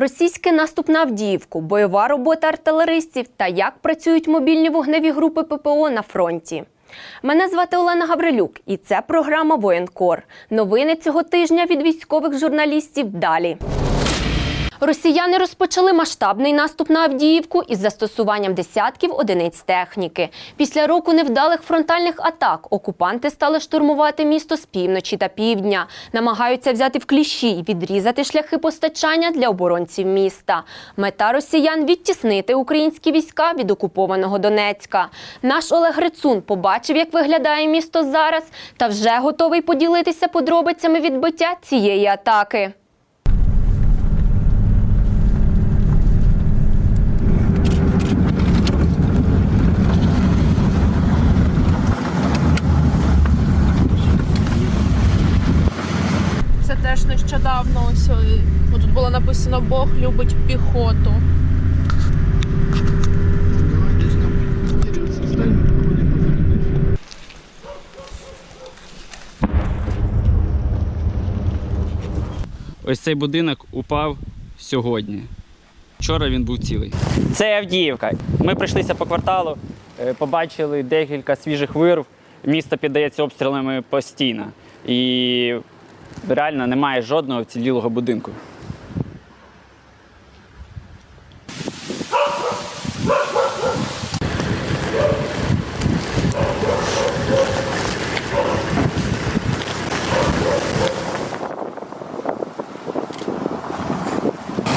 Російський наступ на Авдіївку, бойова робота артилеристів та як працюють мобільні вогневі групи ППО на фронті. Мене звати Олена Гаврилюк, і це програма Воєнкор. Новини цього тижня від військових журналістів далі. Росіяни розпочали масштабний наступ на Авдіївку із застосуванням десятків одиниць техніки. Після року невдалих фронтальних атак окупанти стали штурмувати місто з півночі та півдня, намагаються взяти в кліщі й відрізати шляхи постачання для оборонців міста. Мета росіян відтіснити українські війська від окупованого Донецька. Наш Олег Грицун побачив, як виглядає місто зараз, та вже готовий поділитися подробицями відбиття цієї атаки. Це теж нещодавно ось е, тут було написано Бог любить піхоту. Ось цей будинок упав сьогодні. Вчора він був цілий. Це Авдіївка. Ми прийшлися по кварталу, е, побачили декілька свіжих вирв. Місто піддається обстрілами постійно. І реально немає жодного вцілілого будинку.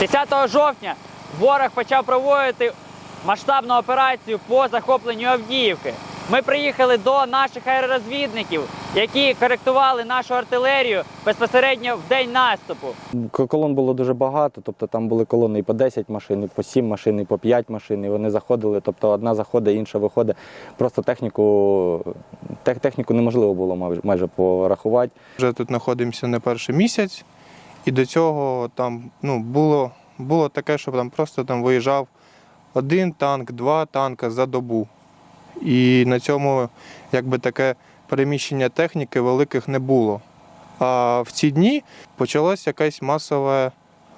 «10 жовтня ворог почав проводити масштабну операцію по захопленню Авдіївки. Ми приїхали до наших аеророзвідників, які коректували нашу артилерію безпосередньо в день наступу. Колон було дуже багато, тобто там були колони і по 10 машин, і по 7 машин, і по 5 машин, і вони заходили, тобто одна заходить, інша виходить. Просто техніку, тех, техніку неможливо було майже, майже порахувати. Вже тут знаходимося не перший місяць, і до цього там ну, було, було таке, що там просто там виїжджав один танк, два танка за добу. І на цьому якби таке переміщення техніки великих не було. А в ці дні почалось якесь масове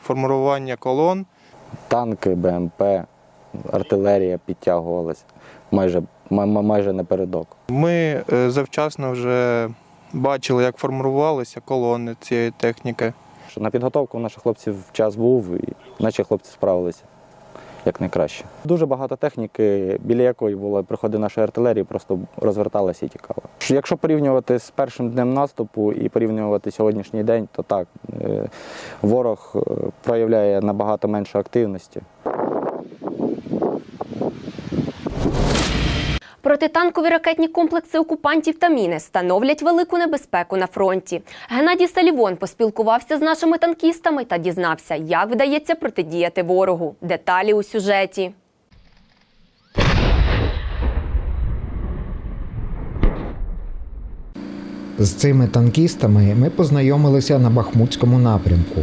формування колон. Танки, БМП, артилерія підтягувалася майже, май- май- майже напередок. Ми е, завчасно вже бачили, як формувалися колони цієї техніки. Що На підготовку наших хлопців час був, і наші хлопці справилися як найкраще. Дуже багато техніки, біля якої були приходи нашої артилерії, просто розверталася і тікала. Якщо порівнювати з першим днем наступу і порівнювати сьогоднішній день, то так, е, ворог е, проявляє набагато менше активності. Протитанкові ракетні комплекси окупантів та міни становлять велику небезпеку на фронті. Геннадій Салівон поспілкувався з нашими танкістами та дізнався, як вдається протидіяти ворогу. Деталі у сюжеті. З цими танкістами ми познайомилися на Бахмутському напрямку.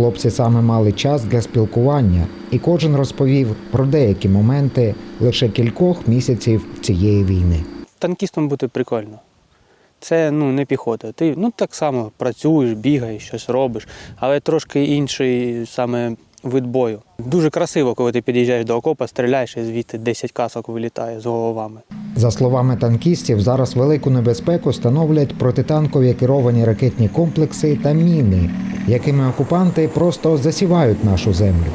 Хлопці саме мали час для спілкування, і кожен розповів про деякі моменти лише кількох місяців цієї війни. танкістом бути прикольно. Це ну, не піхота. Ти ну, так само працюєш, бігаєш, щось робиш, але трошки інший саме вид бою. Дуже красиво, коли ти під'їжджаєш до окопа, стріляєш і звідти 10 касок вилітає з головами. За словами танкістів, зараз велику небезпеку становлять протитанкові керовані ракетні комплекси та міни, якими окупанти просто засівають нашу землю.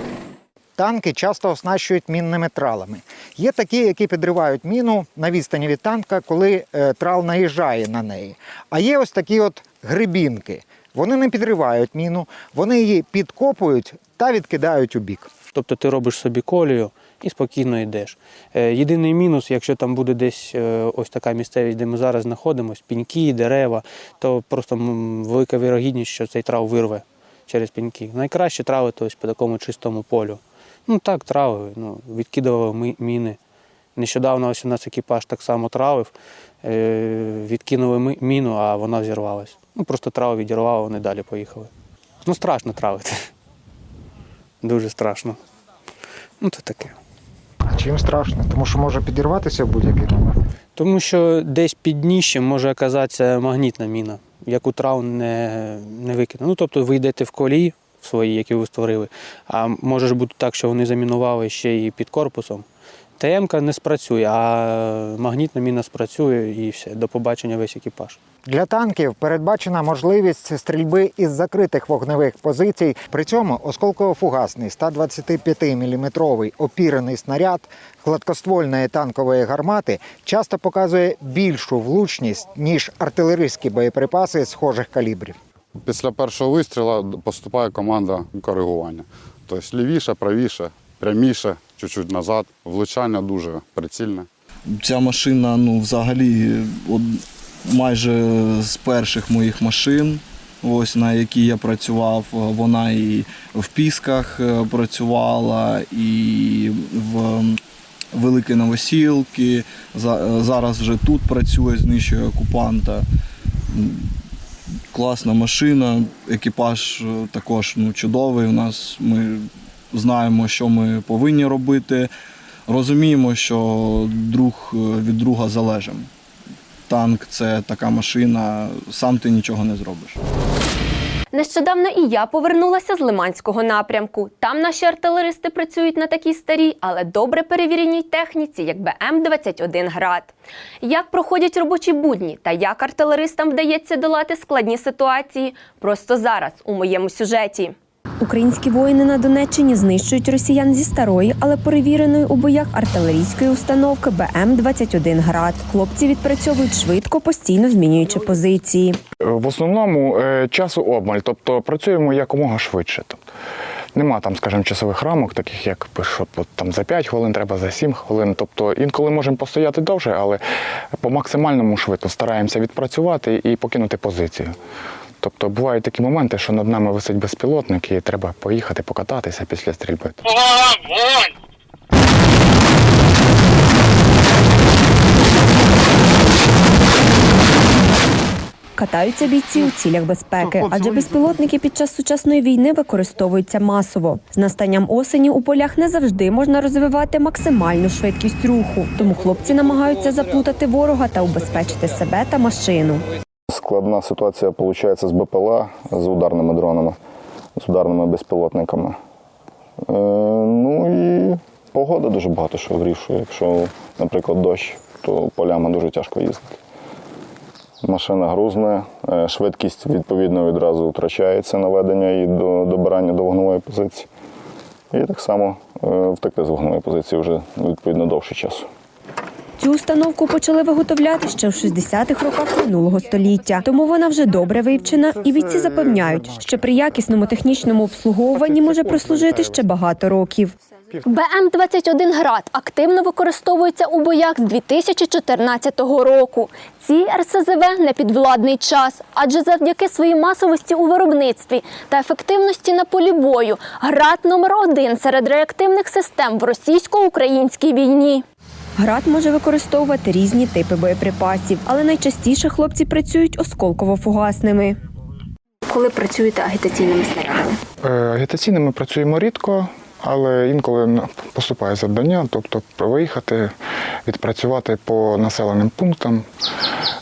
Танки часто оснащують мінними тралами. Є такі, які підривають міну на відстані від танка, коли е, трал наїжджає на неї. А є ось такі от грибінки. Вони не підривають міну, вони її підкопують та відкидають у бік. Тобто ти робиш собі колію і спокійно йдеш. Е, Єдиний мінус, якщо там буде десь е, ось така місцевість, де ми зараз знаходимося, піньки, дерева, то просто велика вірогідність, що цей трав вирве через піньки. Найкраще травити ось по такому чистому полю. Ну так, трави, ну, відкидували міни. Нещодавно ось у нас екіпаж так само травив, е, відкинули міну, а вона зірвалась. Ну просто траву відірвало, вони далі поїхали. Ну страшно травити. Дуже страшно. Ну, то таке. Чим страшно? Тому що може підірватися будь-який момент. Тому що десь під дніщем може оказатися магнітна міна, яку трав не, не викине. Ну, тобто ви йдете в колії, свої, які ви створили. А може ж бути так, що вони замінували ще і під корпусом. ТМ не спрацює, а магнітна міна спрацює і все. До побачення весь екіпаж. Для танків передбачена можливість стрільби із закритих вогневих позицій. При цьому осколково-фугасний 125-мм опірений снаряд гладкоствольної танкової гармати часто показує більшу влучність ніж артилерійські боєприпаси схожих калібрів. Після першого вистрілу поступає команда коригування. Тобто лівіше, правіше, пряміше, чуть-чуть назад. Влучання дуже прицільне. Ця машина, ну, взагалі, от, майже з перших моїх машин, ось на якій я працював, вона і в Пісках е, працювала, і в Великій Новосілки. Зараз вже тут працює, знищує окупанта. Класна машина, екіпаж е, також ну, чудовий. У нас ми знаємо, що ми повинні робити. Розуміємо, що друг е, від друга залежимо. Танк це така машина, сам ти нічого не зробиш. Нещодавно і я повернулася з Лиманського напрямку. Там наші артилеристи працюють на такій старій, але добре перевіреній техніці, як БМ-21 град. Як проходять робочі будні та як артилеристам вдається долати складні ситуації, просто зараз у моєму сюжеті. Українські воїни на Донеччині знищують росіян зі старої, але перевіреної у боях артилерійської установки БМ-21 град. Хлопці відпрацьовують швидко, постійно змінюючи позиції. В основному е, часу обмаль, тобто працюємо якомога швидше. Тобто, нема там, скажімо, часових рамок, таких як що там за 5 хвилин, треба за 7 хвилин. Тобто інколи можемо постояти довше, але по максимальному швидко стараємося відпрацювати і покинути позицію. Тобто бувають такі моменти, що над нами висить безпілотник, і треба поїхати покататися після стрільби. Катаються бійці у цілях безпеки, адже безпілотники під час сучасної війни використовуються масово. З настанням осені у полях не завжди можна розвивати максимальну швидкість руху. Тому хлопці намагаються заплутати ворога та убезпечити себе та машину. Складна ситуація виходить з БПЛА, з ударними дронами, з ударними безпілотниками. Е, ну і погода дуже багато що вирішує. Якщо, наприклад, дощ, то полями дуже тяжко їздити. Машина грузна, е, швидкість відповідно відразу втрачається наведення і до добирання до вогневої позиції. І так само е, втекти з вогневої позиції вже відповідно довше часу. Цю установку почали виготовляти ще в 60-х роках минулого століття, тому вона вже добре вивчена, і бійці запевняють, що при якісному технічному обслуговуванні може прослужити ще багато років. БМ-21 град активно використовується у боях з 2014 року. Цій РСЗВ не підвладний час, адже завдяки своїй масовості у виробництві та ефективності на полі бою град номер один серед реактивних систем в російсько-українській війні. Град може використовувати різні типи боєприпасів, але найчастіше хлопці працюють осколково-фугасними. Коли працюєте агітаційними снарядами? Е, Агітаційними працюємо рідко, але інколи поступає завдання, тобто виїхати, відпрацювати по населеним пунктам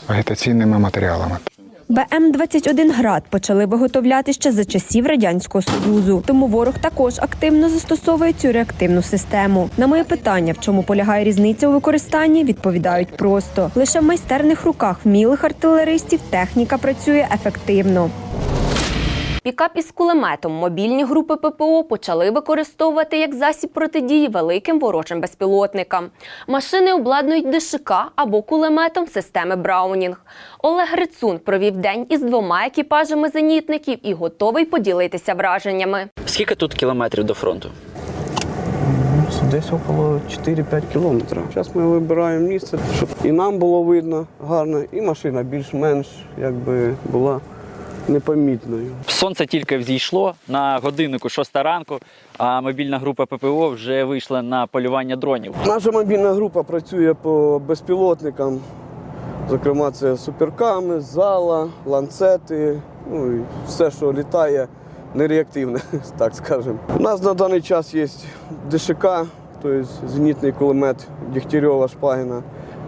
агітаційними матеріалами. БМ-21 град почали виготовляти ще за часів радянського союзу. Тому ворог також активно застосовує цю реактивну систему. На моє питання, в чому полягає різниця у використанні, відповідають просто лише в майстерних руках вмілих артилеристів техніка працює ефективно. Пікап із кулеметом мобільні групи ППО почали використовувати як засіб протидії великим ворожим безпілотникам. Машини обладнують ДШК або кулеметом системи Браунінг. Олег Грицун провів день із двома екіпажами зенітників і готовий поділитися враженнями. Скільки тут кілометрів до фронту? Десь около 4-5 кілометрів. Зараз ми вибираємо місце, щоб і нам було видно гарно, і машина більш-менш якби була непомітною. Сонце тільки взійшло на годиннику 6 ранку, а мобільна група ППО вже вийшла на полювання дронів. Наша мобільна група працює по безпілотникам. Зокрема, це суперками, зала, ланцети, ну і все, що літає, нереактивне, так скажемо. У нас на даний час є ДШК, тобто зенітний кулемет Дігтярьова Шпагіна,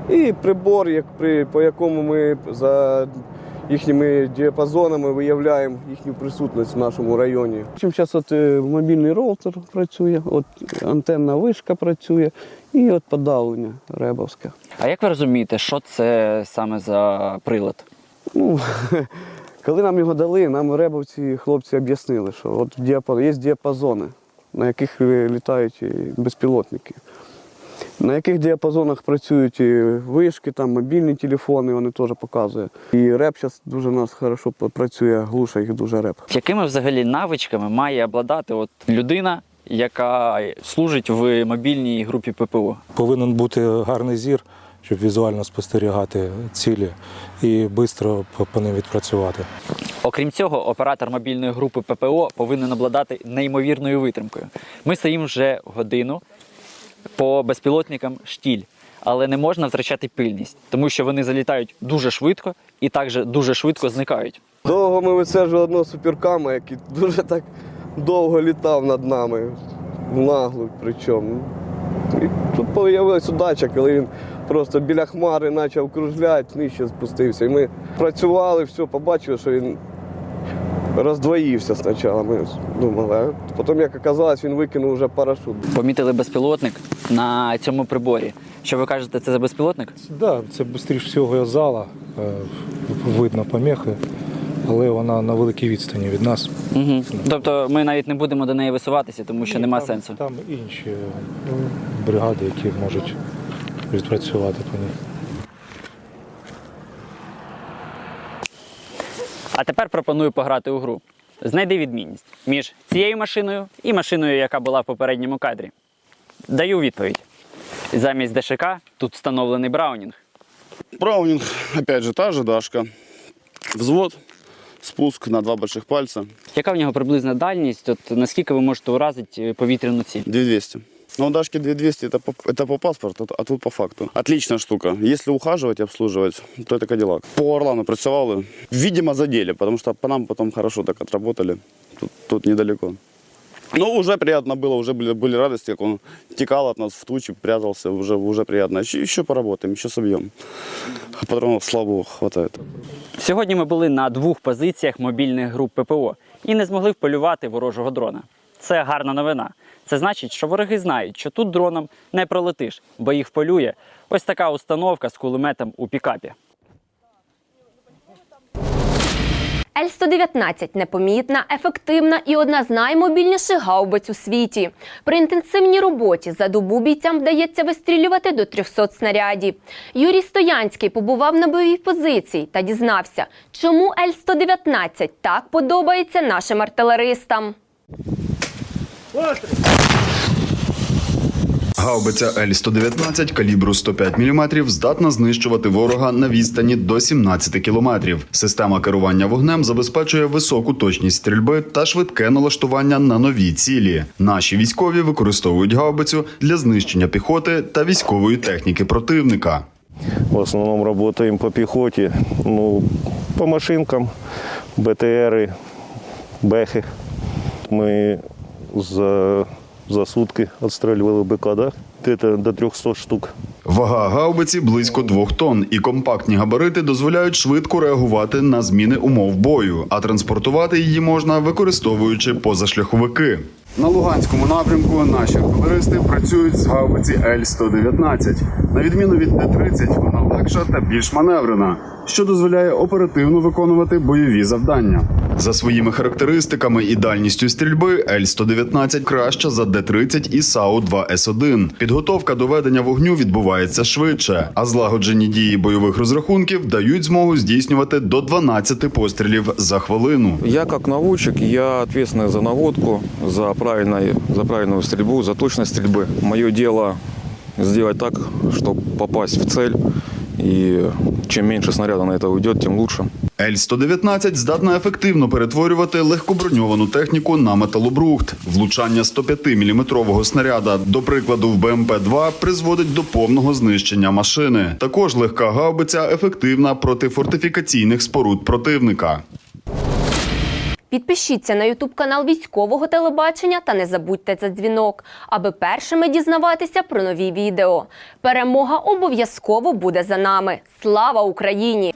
і прибор, як при, по якому ми за їхніми діапазонами виявляємо їхню присутність в нашому районі. Чим зараз от е, мобільний роутер працює, от антенна вишка працює і от подавлення ребовське. А як ви розумієте, що це саме за прилад? Ну, коли нам його дали, нам ребовці хлопці об'яснили, що от є діапазони, на яких е, літають е, безпілотники. На яких діапазонах працюють і вишки, там мобільні телефони, вони теж показують. І реп зараз дуже у нас хорошо працює, глуша їх дуже реп. Якими взагалі навичками має обладати от людина, яка служить в мобільній групі ППО? Повинен бути гарний зір, щоб візуально спостерігати цілі і швидко по- по ним відпрацювати. Окрім цього, оператор мобільної групи ППО повинен обладати неймовірною витримкою. Ми стоїмо вже годину по безпілотникам штіль, але не можна втрачати пильність, тому що вони залітають дуже швидко і також дуже швидко зникають. Довго ми висаджували одного суперкама, який дуже так довго літав над нами, нагло причому. І тут з'явилася удача, коли він просто біля хмари почав кружляти, нижче спустився. І ми працювали, все, побачили, що він роздвоївся спочатку. Ми думали, а потім, як оказалось, він викинув вже парашут. Помітили безпілотник на цьому приборі. Що ви кажете, це за безпілотник? Так, да, це швидше всього зала, е, видно помехи, але вона на великій відстані від нас. Угу. Тобто ми навіть не будемо до неї висуватися, тому що Ні, нема там, сенсу. Там інші ну, бригади, які можуть відпрацювати по ній. А тепер пропоную пограти у гру. Знайди відмінність між цією машиною і машиною, яка була в попередньому кадрі. Даю відповідь. Замість ДШК тут встановлений Браунінг. Браунинг, опять же, та же дашка. Взвод, спуск на два больших пальца. Яка в нього приблизна дальність? От наскільки ви можете уразити повітряну ціль? 2200. Ну, у Дашки 2200 это по, это по паспорту, а тут по факту. Отличная штука. Если ухаживать и обслуживать, то это Кадиллак. По Орлану працевали. Видимо, задели, потому что по нам потом хорошо так отработали. Тут, тут недалеко. Ну, уже приятно было, уже были, были радости, как он текал от нас в тучи, прятался, уже, уже приятно. Еще, еще поработаем, еще собьем. А патронов, слава богу, хватает. Сьогодні ми були на двох позиціях мобільних груп ППО і не змогли вполювати ворожого дрона. Це гарна новина. Це значить, що вороги знають, що тут дроном не пролетиш, бо їх вполює ось така установка з кулеметом у пікапі. Л-119 – непомітна, ефективна і одна з наймобільніших гаубиць у світі. При інтенсивній роботі за добу бійцям вдається вистрілювати до 300 снарядів. Юрій Стоянський побував на бойовій позиції та дізнався, чому Л-119 так подобається нашим артилеристам. Гаубиця Л-119 калібру 105 мм здатна знищувати ворога на відстані до 17 км. Система керування вогнем забезпечує високу точність стрільби та швидке налаштування на нові цілі. Наші військові використовують гаубицю для знищення піхоти та військової техніки противника. В основном работаем по пехоте, ну, по машинкам, БТРы, бэхи. Мы за, за сутки отстреливали быка, да? До 300 штук. Вага гаубиці близько двох тонн, і компактні габарити дозволяють швидко реагувати на зміни умов бою, а транспортувати її можна використовуючи позашляховики. На Луганському напрямку наші артилеристи працюють з гаубиці Л-119. На відміну від Д-30, вона легша та більш маневрена, що дозволяє оперативно виконувати бойові завдання. За своїми характеристиками і дальністю стрільби Л-119 краща за Д-30 і САУ-2С1. Підготовка до ведення вогню відбувається швидше, а злагоджені дії бойових розрахунків дають змогу здійснювати до 12 пострілів за хвилину. Я как наводчик, я ответственный за наводку, за, правильной, за правильную стрельбу, за точность стрельбы. Мое дело сделать так, чтобы попасть в цель. И чим менше снаряду на це уйде, тим лучше. Л-119 здатна ефективно перетворювати легкоброньовану техніку на металобрухт. Влучання 105-мм снаряда, до прикладу, в БМП-2 призводить до повного знищення машини. Також легка гаубиця ефективна проти фортифікаційних споруд противника. Підпишіться на ютуб канал військового телебачення та не забудьте за дзвінок, аби першими дізнаватися про нові відео. Перемога обов'язково буде за нами. Слава Україні!